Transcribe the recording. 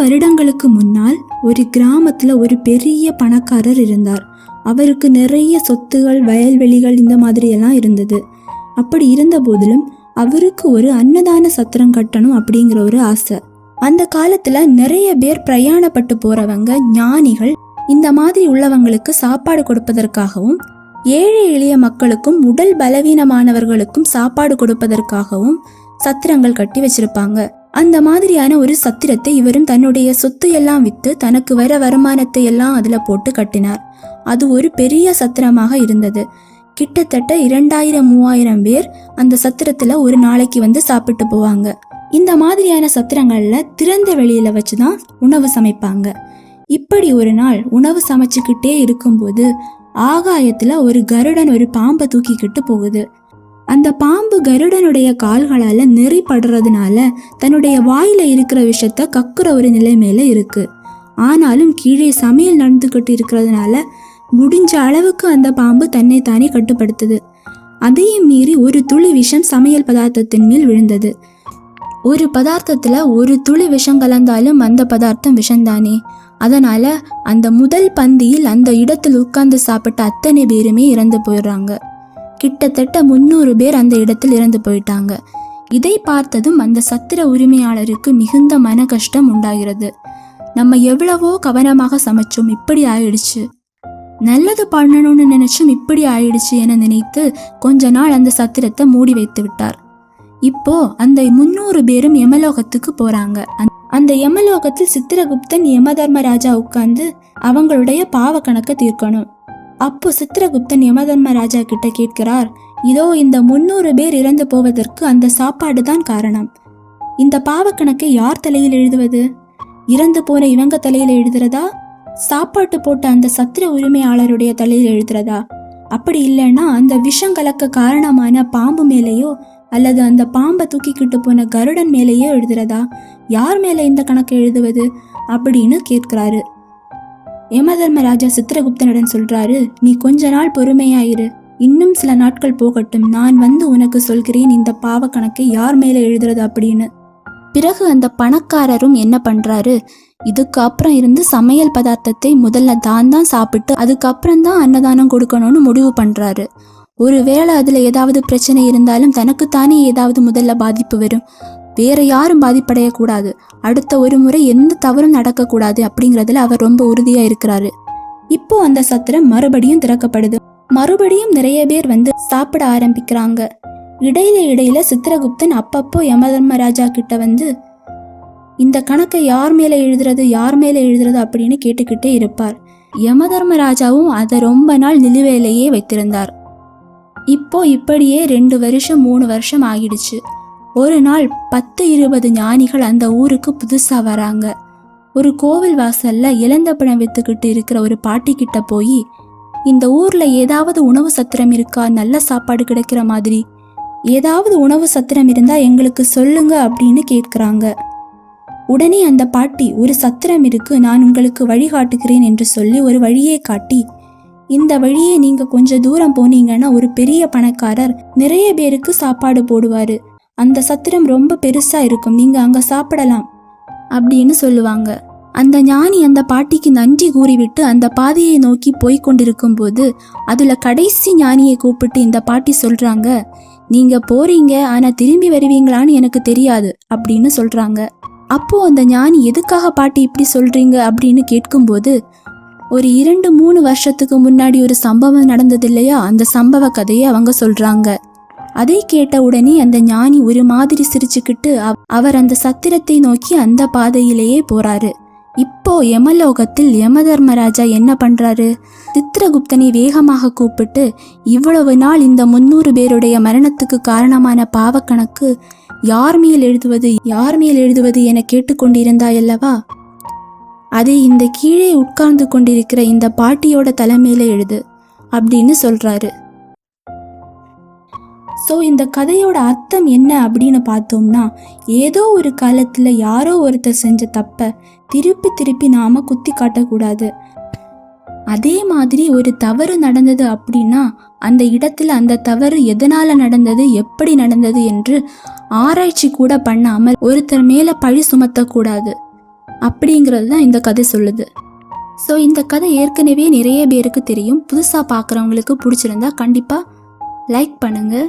வருடங்களுக்கு முன்னால் ஒரு கிராமத்துல ஒரு பெரிய பணக்காரர் இருந்தார். அவருக்கு நிறைய சொத்துகள் வயல்வெளிகள் இந்த மாதிரி எல்லாம் இருந்தது. அப்படி இருந்த போதிலும் அவருக்கு ஒரு அன்னதான சத்திரம் கட்டணும் அப்படிங்கிற ஒரு ஆசை. அந்த காலத்துல நிறைய பேர் பிரயாணப்பட்டு போறவங்க ஞானிகள் இந்த மாதிரி உள்ளவங்களுக்கு சாப்பாடு கொடுப்பதற்காகவும் ஏழை எளிய மக்களுக்கும் உடல் பலவீனமானவர்களுக்கும் சாப்பாடு கொடுப்பதற்காகவும் சத்திரங்கள் கட்டி வச்சிருப்பாங்க. அந்த மாதிரியான ஒரு சத்திரத்தை இவரும் தன்னுடைய சொத்து எல்லாம் வித்து தனக்கு வர வருமானத்தை எல்லாம் அதுல போட்டு கட்டினார். அது ஒரு பெரிய சத்திரமாக இருந்தது. கிட்டத்தட்ட இரண்டாயிரம் மூவாயிரம் பேர் அந்த சத்திரத்துல ஒரு நாளைக்கு வந்து சாப்பிட்டு போவாங்க. இந்த மாதிரியான சத்திரங்கள்ல திறந்த வெளியில வச்சுதான் உணவு சமைப்பாங்க. இப்படி ஒரு நாள் உணவு சமைச்சுக்கிட்டே இருக்கும்போது ஆகாயத்துல ஒரு கருடன் ஒரு பாம்பை தூக்கிக்கிட்டு போகுது. அந்த பாம்பு கருடனுடைய கால்களால் நெறி படுறதுனால தன்னுடைய வாயில இருக்கிற விஷத்தை கக்குற ஒரு நிலைமையில இருக்கு. ஆனாலும் கீழே சமையல் நடந்துக்கிட்டு இருக்கிறதுனால முடிஞ்ச அளவுக்கு அந்த பாம்பு தன்னை தானே கட்டுப்படுத்துது. அதையும் மீறி ஒரு துளி விஷம் சமையல் பதார்த்தத்தின் மேல் விழுந்தது. ஒரு பதார்த்தத்துல ஒரு துளி விஷம் கலந்தாலும் அந்த பதார்த்தம் விஷம்தானே. அதனால அந்த முதல் பந்தியில் அந்த இடத்தில் உட்கார்ந்து சாப்பிட்ட அத்தனை பேருமே இறந்து போயிடுறாங்க. கிட்டத்தட்ட முன்னூறு பேர் அந்த இடத்தில் இறந்து போயிட்டாங்க. இதை பார்த்ததும் அந்த சத்திர உரிமையாளருக்கு மிகுந்த மன கஷ்டம் உண்டாகிறது. நம்ம எவ்வளவோ கவனமாக சமைச்சோம் இப்படி ஆயிடுச்சு. நல்லது பண்ணணும்னு நினைச்சும் இப்படி ஆயிடுச்சு என நினைத்து கொஞ்ச நாள் அந்த சத்திரத்தை மூடி வைத்து விட்டார். இப்போ அந்த முன்னூறு பேரும் யமலோகத்துக்கு போறாங்க. அந்த யமலோகத்தில் சித்திரகுப்தன் யமதர்மராஜா உட்கார்ந்து அவங்களுடைய பாவ கணக்கை தீர்க்கணும். அப்போ சித்திரகுப்தன் யமதர்மராஜா கிட்ட கேட்கிறார் இதோ இந்த முன்னூறு பேர் இறந்து போவதற்கு அந்த சாப்பாடு தான் காரணம். இந்த பாவக்கணக்கை யார் தலையில் எழுதுவது? இறந்து போன இவங்க தலையில எழுதுறதா? சாப்பாட்டு போட்ட அந்த சத்திர உரிமையாளருடைய தலையில் எழுதுறதா? அப்படி இல்லைன்னா அந்த விஷம் கலக்க காரணமான பாம்பு மேலேயோ அல்லது அந்த பாம்பை தூக்கிக்கிட்டு போன கருடன் மேலேயோ எழுதுறதா? யார் மேலே இந்த கணக்கு எழுதுவது? அப்படின்னு கேட்கிறாரு. யமதர்மராஜா சித்திரகுப்தனுடன் சொல்றாரு நீ கொஞ்ச நாள் பொறுமையாயிரு. இன்னும் சில நாட்கள் போகட்டும். நான் வந்து உனக்கு சொல்கிறேன் இந்த பாவ கணக்கை யார் மேலே எழுதுறது அப்படின்னு. பிறகு அந்த பணக்காரரும் என்ன பண்றாரு இதுக்கு அப்புறம் இருந்து சமையல் பதார்த்தத்தை முதல்ல தான் தான் சாப்பிட்டு அதுக்கப்புறம் தான் அன்னதானம் கொடுக்கணும்னு முடிவு பண்றாரு. ஒருவேளை அதுல ஏதாவது பிரச்சனை இருந்தாலும் தனக்குத்தானே ஏதாவது முதல்ல பாதிப்பு வரும். வேற யாரும் பாதிப்படையக்கூடாது. அடுத்த ஒரு முறை எந்த தவறும் நடக்கக்கூடாது அப்படிங்கிறதுல அவர் ரொம்ப உறுதியா இருக்கிறாரு. இப்போ அந்த சத்திரம் மறுபடியும் திறக்கப்படுது. மறுபடியும் நிறைய பேர் வந்து சாப்பிட ஆரம்பிக்கிறாங்க. இடையில இடையில சித்திரகுப்தன் அப்பப்போ யமதர்மராஜா கிட்ட வந்து இந்த கணக்கை யார் மேல எழுதுறது யார் மேல எழுதுறது? அப்படின்னு கேட்டுக்கிட்டே இருப்பார். யமதர்மராஜாவும் அதை ரொம்ப நாள் நிலுவையிலேயே வைத்திருந்தார். இப்போ இப்படியே ரெண்டு வருஷம் மூணு வருஷம் ஆகிடுச்சு. ஒரு நாள் பத்து இருபது ஞானிகள் அந்த ஊருக்கு புதுசா வராங்க. ஒரு கோவில் வாசல்ல இழந்த பணம் வித்துக்கிட்டு இருக்கிற ஒரு பாட்டி கிட்ட போய் இந்த ஊர்ல ஏதாவது உணவு சத்திரம் இருக்கா? நல்ல சாப்பாடு கிடைக்கிற மாதிரி. ஏதாவது உணவு சத்திரம் இருந்தா எங்களுக்கு சொல்லுங்க அப்படின்னு கேட்குறாங்க. உடனே அந்த பாட்டி ஒரு சத்திரம் இருக்கு நான் உங்களுக்கு வழிகாட்டுகிறேன் என்று சொல்லி ஒரு வழியை காட்டி இந்த வழியே நீங்க கொஞ்சம் தூரம் போனீங்கன்னா ஒரு பெரிய பணக்காரர் நிறைய பேருக்கு சாப்பாடு போடுவாரு. அந்த சத்திரம் ரொம்ப பெருசா இருக்கும் நீங்க அங்க சாப்பிடலாம் அப்படின்னு சொல்லுவாங்க. அந்த ஞானி அந்த பாட்டிக்கு நன்றி கூறிவிட்டு அந்த பாதையை நோக்கி போய் கொண்டிருக்கும் போது அதுல கடைசி ஞானியை கூப்பிட்டு இந்த பாட்டி சொல்றாங்க நீங்க போறீங்க ஆனா திரும்பி வருவீங்களான்னு எனக்கு தெரியாது அப்படின்னு சொல்றாங்க. அப்போ அந்த ஞானி எதுக்காக பாட்டி இப்படி சொல்றீங்க? அப்படின்னு கேட்கும்போது ஒரு இரண்டு மூணு வருஷத்துக்கு முன்னாடி ஒரு சம்பவம் நடந்தது இல்லையா? அந்த சம்பவ கதையை அவங்க சொல்றாங்க. அதை கேட்ட உடனே அந்த ஞானி ஒரு மாதிரி சிரிச்சுக்கிட்டு அவர் அந்த சத்திரத்தை நோக்கி அந்த பாதையிலேயே போறாரு. இப்போ யமலோகத்தில் யமதர்மராஜா என்ன பண்றாரு? சித்திரகுப்தனை வேகமாக கூப்பிட்டு இவ்வளவு நாள் இந்த முன்னூறு பேருடைய மரணத்துக்கு காரணமான பாவக்கணக்கு யார் மேல் எழுதுவது யார் மேல் எழுதுவது என கேட்டுக்கொண்டிருந்தாயல்லவா? அதை இந்த கீழே உட்கார்ந்து கொண்டிருக்கிற இந்த பாட்டியோட தலைமையில எழுது அப்படின்னு சொல்றாரு. ஸோ இந்த கதையோட அர்த்தம் என்ன அப்படின்னு பார்த்தோம்னா ஏதோ ஒரு காலத்தில் யாரோ ஒருத்தர் செஞ்ச தப்பை திருப்பி திருப்பி நாம் குத்தி காட்டக்கூடாது. அதே மாதிரி ஒரு தவறு நடந்தது அப்படின்னா அந்த இடத்துல அந்த தவறு எதனால் நடந்தது எப்படி நடந்தது என்று ஆராய்ச்சி கூட பண்ணாமல் ஒருத்தர் மேலே பழி சுமத்தக்கூடாது. அப்படிங்கிறது தான் இந்த கதை சொல்லுது. ஸோ இந்த கதை ஏற்கனவே நிறைய பேருக்கு தெரியும். புதுசாக பார்க்குறவங்களுக்கு பிடிச்சிருந்தா கண்டிப்பாக லைக் பண்ணுங்கள்